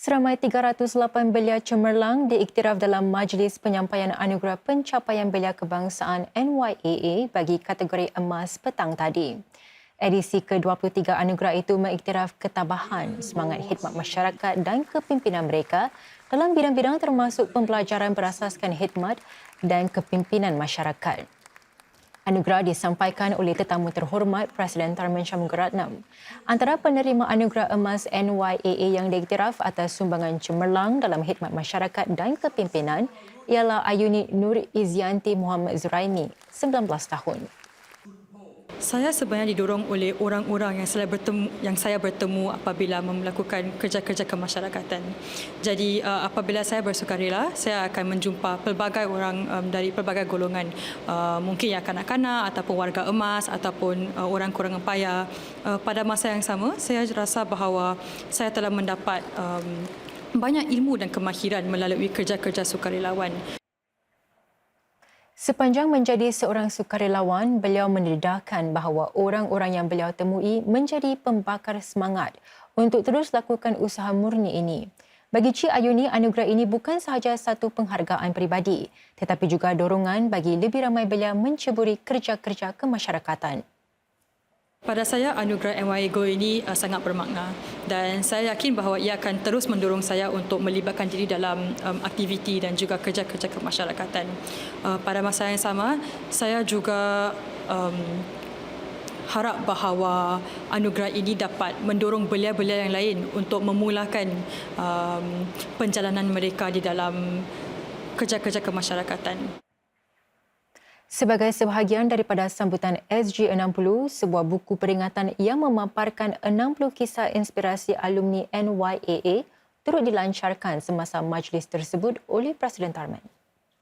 Seramai 308 belia cemerlang diiktiraf dalam Majlis Penyampaian Anugerah Pencapaian Belia Kebangsaan NYAA bagi kategori emas petang tadi. Edisi ke-23 anugerah itu mengiktiraf ketabahan, semangat khidmat masyarakat dan kepimpinan mereka dalam bidang-bidang termasuk pembelajaran berasaskan khidmat dan kepimpinan masyarakat. Anugerah disampaikan oleh tetamu terhormat Presiden Tharman Shanmugaratnam. Antara penerima anugerah emas NYAA yang diiktiraf atas sumbangan cemerlang dalam khidmat masyarakat dan kepimpinan ialah Ayuni Nur Izianti Muhammad Zuraimi, 19 tahun. Saya sebenarnya didorong oleh orang-orang yang saya bertemu yang saya bertemu apabila melakukan kerja-kerja kemasyarakatan. Jadi uh, apabila saya bersukarela, saya akan menjumpa pelbagai orang um, dari pelbagai golongan. Uh, mungkin yang kanak-kanak ataupun warga emas ataupun uh, orang kurang payah. Uh, pada masa yang sama, saya rasa bahawa saya telah mendapat um, banyak ilmu dan kemahiran melalui kerja-kerja sukarelawan. Sepanjang menjadi seorang sukarelawan, beliau mendedahkan bahawa orang-orang yang beliau temui menjadi pembakar semangat untuk terus lakukan usaha murni ini. Bagi Cik Ayuni, anugerah ini bukan sahaja satu penghargaan peribadi, tetapi juga dorongan bagi lebih ramai belia menceburi kerja-kerja kemasyarakatan. Pada saya, anugerah NYA Go ini uh, sangat bermakna dan saya yakin bahawa ia akan terus mendorong saya untuk melibatkan diri dalam um, aktiviti dan juga kerja-kerja kemasyarakatan. Uh, pada masa yang sama, saya juga um, harap bahawa anugerah ini dapat mendorong belia-belia yang lain untuk memulakan um, perjalanan mereka di dalam kerja-kerja kemasyarakatan. Sebagai sebahagian daripada sambutan SG60, sebuah buku peringatan yang memaparkan 60 kisah inspirasi alumni NYAA turut dilancarkan semasa majlis tersebut oleh Presiden Tarman.